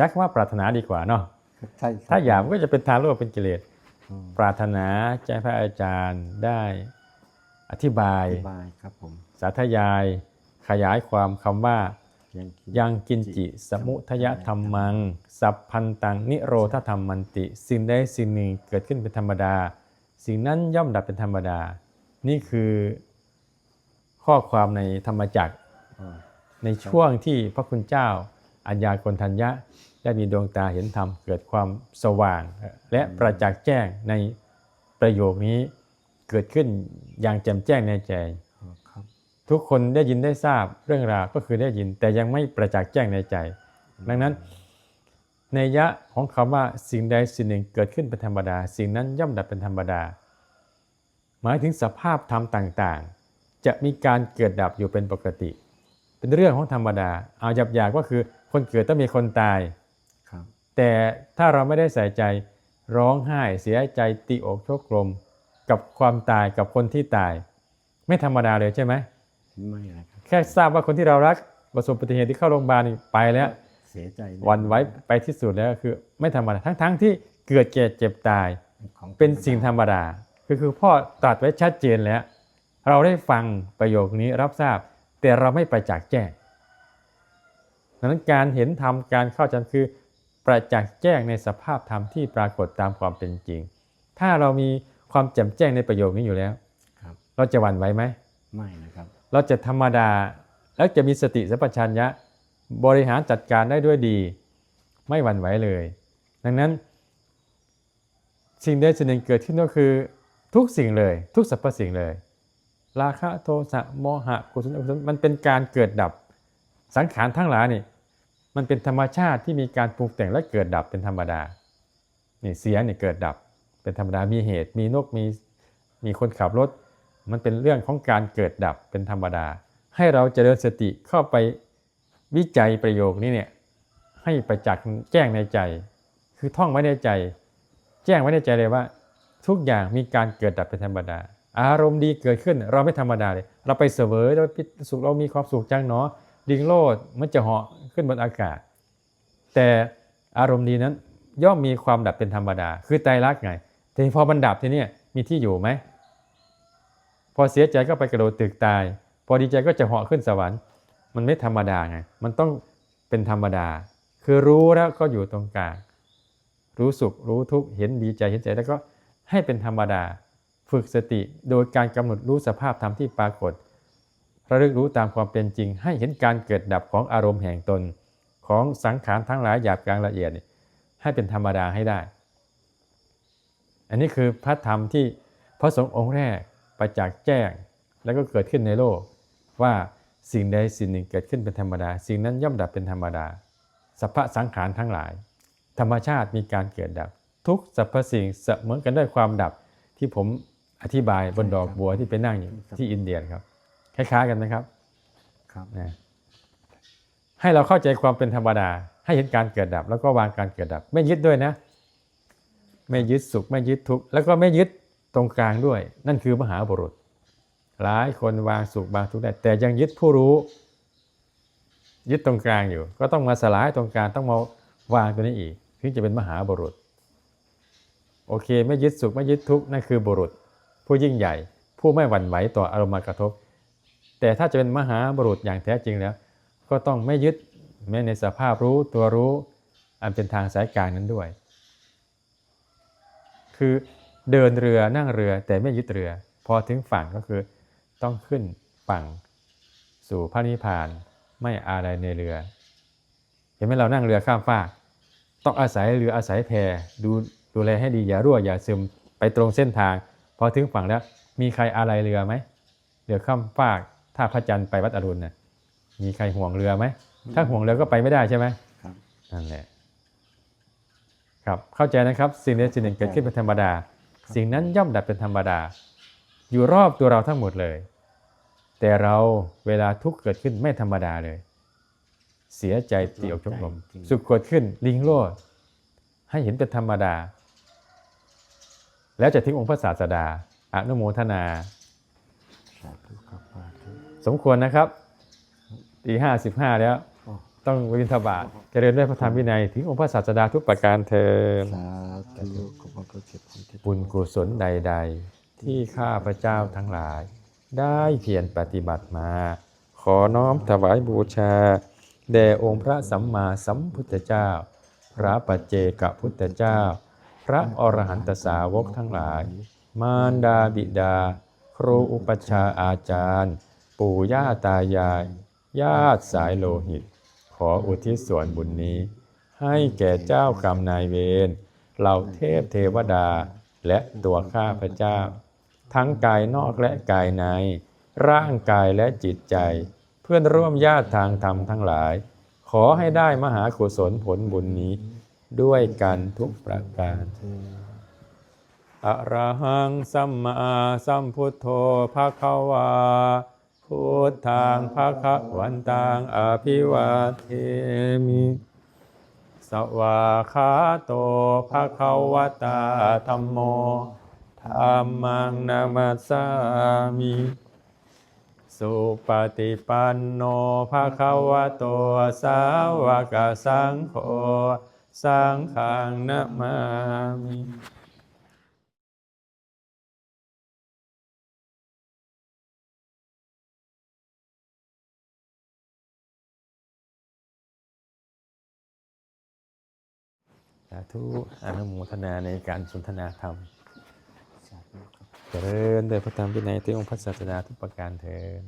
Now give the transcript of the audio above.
ช้คำว่าปรารถนาดีกว่าเนาะใช่ครับถ้าหยาบก็จะเป็นทางโลกเป็นกิเลสอืมปรารถนาใจพระอาจารย์ได้อธิบายอธิบายครับผมสาธยายขยายความคำว่ายังกินยังกินจิสมุทยธรรมัง สัพพันตังนิโรธธรรมมันติ สิ่งใดสิ่งหนึ่งเกิดขึ้นเป็นธรรมดา สิ่งนั้นย่อมดับเป็นธรรมดา นี่คือข้อความในธรรมจักรอ่าในช่วงที่พระคุณเจ้า อัญญากนทัญญะได้มีดวงตาเห็นธรรมเกิดความสว่าง และประจักษ์แจ้งในประโยคนี้เกิดขึ้นอย่างแจ่มแจ้งในใจอ๋อครับทุกคนได้ยินได้ทราบเรื่องราวก็คือได้ยินแต่ยังไม่ประจักษ์แจ้งในใจ ดังนั้นในยะของคำว่าสิ่งใดสิ่งหนึ่งเกิดขึ้นเป็นธรรมดา สิ่งนั้นย่อมดับเป็นธรรมดา หมายถึงสภาพธรรมต่างๆ จะมีการเกิดดับอยู่เป็นปกติ เป็นเรื่องของธรรมดา เอาหยาบๆก็คือ คนเกิดต้องมีคนตายครับ แต่ถ้าเราไม่ได้ใส่ใจร้องไห้เสียใจตีอกโชกลม กับความตายกับคนที่ตาย ไม่ธรรมดาเลยใช่ไหมไม่อะไรครับแค่ทราบว่าคนที่เรารักประสบอุบัติเหตุที่เข้าโรงพยาบาลนี่ไปแล้ว เสียใจเลยหวันไหว้ไปที่สุดแล้วคือ ไม่ธรรมดาทั้งๆที่เกิดแก่เจ็บตายของเป็นสิ่งธรรมดาคือคือพ่อตรัสไว้ชัดเจนแล้ว เราได้ฟังประโยคนี้รับทราบ แต่เราไม่ประจักษ์แจ้ง ดังนั้นการเห็นธรรมการเข้าใจคือ ประจักษ์แจ้งในสภาพธรรมที่ปรากฏตามความเป็นจริง ถ้าเรามีความแจ่มแจ้งในประโยคนี้อยู่แล้วครับเราจะหวั่นไหวไหมไม่นะครับ เราจะธรรมดาแล้วจะมีสติสัพพัญญะบริหารจัดการได้ด้วยดี ไม่หวั่นไหวเลย ดังนั้น สิ่งใดสิ่งหนึ่งเกิดขึ้นก็คือทุกสิ่งเลย ทุกสรรพสิ่งเลย ราคะโทสะโมหะกุศลอกุศลมันเป็นการเกิดดับ สังขารทั้งหลายนี่มันเป็นธรรมชาติที่มีการปรุงแต่งและเกิดดับเป็นธรรมดานี่เสียงนี่เกิดดับเป็นธรรมดามีเหตุ มีนกมีมีคนขับรถ มันเป็นเรื่องของการเกิดดับเป็นธรรมดา ให้เราเจริญสติเข้าไปวิจัยประโยคนี้เนี่ยให้ประจักษ์แจ้งในใจ คือท่องไว้ในใจ แจ้งไว้ในใจเลยว่า ทุกอย่างมีการเกิดดับเป็นธรรมดา อารมณ์ดีเกิดขึ้น เราไม่ธรรมดาเลย เราไปเสวยเราไปสุขเรามีความสุขจังเนาะ ดิงโลดมันจะเหาะขึ้นบนอากาศ แต่อารมณ์ดีนั้นย่อมมีความดับเป็นธรรมดา คือไตรลักไงแต่พอมันดับทีนี้มีที่อยู่ไหม พอเสียใจก็ไปกระโดดตึกตาย พอดีใจก็จะเหาะขึ้นสวรรค์ มันไม่ธรรมดาไง มันต้องเป็นธรรมดา คือรู้แล้วก็อยู่ตรงกลาง รู้สุขรู้ทุกข์ เห็นดีใจเห็นใจแล้วก็ให้เป็นธรรมดา ฝึกสติโดยการกำหนดรู้สภาพธรรมที่ปรากฏ ระลึกรู้ตามความเป็นจริง ให้เห็นการเกิดดับของอารมณ์แห่งตน ของสังขารทั้งหลายหยาบกลางละเอียดให้เป็นธรรมดาให้ได้ อันนี้คือพระธรรมที่พระสงฆ์องค์แรกประจักษ์แจ้ง แล้วก็เกิดขึ้นในโลก ว่าสิ่งใดสิ่งหนึ่งเกิดขึ้นเป็นธรรมดา สิ่งนั้นย่อมดับเป็นธรรมดาสัพพะสังขารทั้งหลาย ธรรมชาติมีการเกิดดับ ทุกสรรพสิ่งเสมอกันด้วยความดับที่ผมอธิบายบนดอกบัวที่ไปนั่งอยู่ที่อินเดียครับ คล้ายๆกันไหมครับครับนะให้เราเข้าใจความเป็นธรรมดา ให้เห็นการเกิดดับ แล้วก็วางการเกิดดับ ไม่ยึดด้วยนะ ไม่ยึดสุข ไม่ยึดทุกข์แล้วก็ไม่ยึดตรงกลางด้วย นั่นคือมหาบุรุษ หลายคนวางสุขวางทุกข์ได้แต่ยังยึดผู้รู้ ยึดตรงกลางอยู่ ก็ต้องมาสลายตรงกลางต้องมาวางตัวนี้อีกถึงจะเป็นมหาบุรุษ โอเค ไม่ยึดสุขไม่ยึดทุกข์นั่นคือบุรุษ ผู้ยิ่งใหญ่ ผู้ไม่หวั่นไหวต่ออารมณ์มากระทบ แต่ถ้าจะเป็นมหาบุรุษอย่างแท้จริงแล้ว ก็ต้องไม่ยึดแม้ในสภาพรู้ตัวรู้อันเป็นทางสายกลางนั้นด้วย คือเดินเรือนั่งเรือแต่ไม่ยึดเรือ พอถึงฝั่งก็คือต้องขึ้นฝั่งสู่พระนิพพานไม่อะไรในเรือ เห็นไหมเรานั่งเรือข้ามฟาก ต้องอาศัยเรืออาศัยแพดูดูแลให้ดีอย่ารั่วอย่าซึมไปตรงเส้นทาง พอถึงฝั่งแล้วมีใครอะไรเรือไหมเรือข้ามฟาก ถ้าพระจันทร์ไปวัดอรุณน่ะมีใครห่วงเรือไหมถ้าห่วงเรือก็ไปไม่ได้ใช่ไหมครับนั่นแหละครับเข้าใจนะครับสิ่งใดสิ่งหนึ่งเกิดขึ้นเป็นธรรมดา สิ่งนั้นย่อมดับเป็นธรรมดา อยู่รอบตัวเราทั้งหมดเลย แต่เราเวลาทุกข์เกิดขึ้นไม่ธรรมดาเลย เสียใจตีอกชกลมจริงสุขเกิดขึ้นลิงโลดให้เห็นเป็นธรรมดา แล้วจะทิ้งองค์พระศาสดาอนุโมทนา สาธุครับสาธุสมควรนะครับตีห้าสิบห้าแล้วอ๋อต้องต้องวินทบาทเจริญด้วยพระธรรมวินัย ถึงองค์พระศาสดาทุกประการเทินสาธุขอบพระคุณเจ็บของที่บุญกุศลใด ๆ ที่ข้าพระเจ้าทั้งหลาย ได้เพียรปฏิบัติมา ขอน้อมถวายบูชา แด่องค์พระสัมมาสัมพุทธเจ้า พระปัจเจกพุทธเจ้า พระอรหันตสาวกทั้งหลาย มารดาบิดา ครูอุปัชฌาย์อาจารย์ ปู่ย่าตายายญาติสายโลหิต ขออุทิศส่วนบุญนี้ ให้แก่เจ้ากรรมนายเวรเหล่าเทพเทวดาและตัวข้าพเจ้า ทั้งกายนอกและกายใน ร่างกายและจิตใจ เพื่อนร่วมญาติทางธรรมทั้งหลาย ขอให้ได้มหากุศลผลบุญนี้ ด้วยกันทุกประการอะระหังสัมมาสัมพุทโธภะคะวา พุทธังภะคะวันตังอภิวาเทมิ สวาคาโตภะคะวะตาธัมโมธัมมังนามัสสามิ สุปฏิปันโนภะคะวะโตสาวกสังโฆ สังฆังนะมามิ สาธุอนุโมทนาในการสนทนาธรรมเจริญโดยพระธรรมวินัยที่องค์พระศาสดาทุกประการเถิด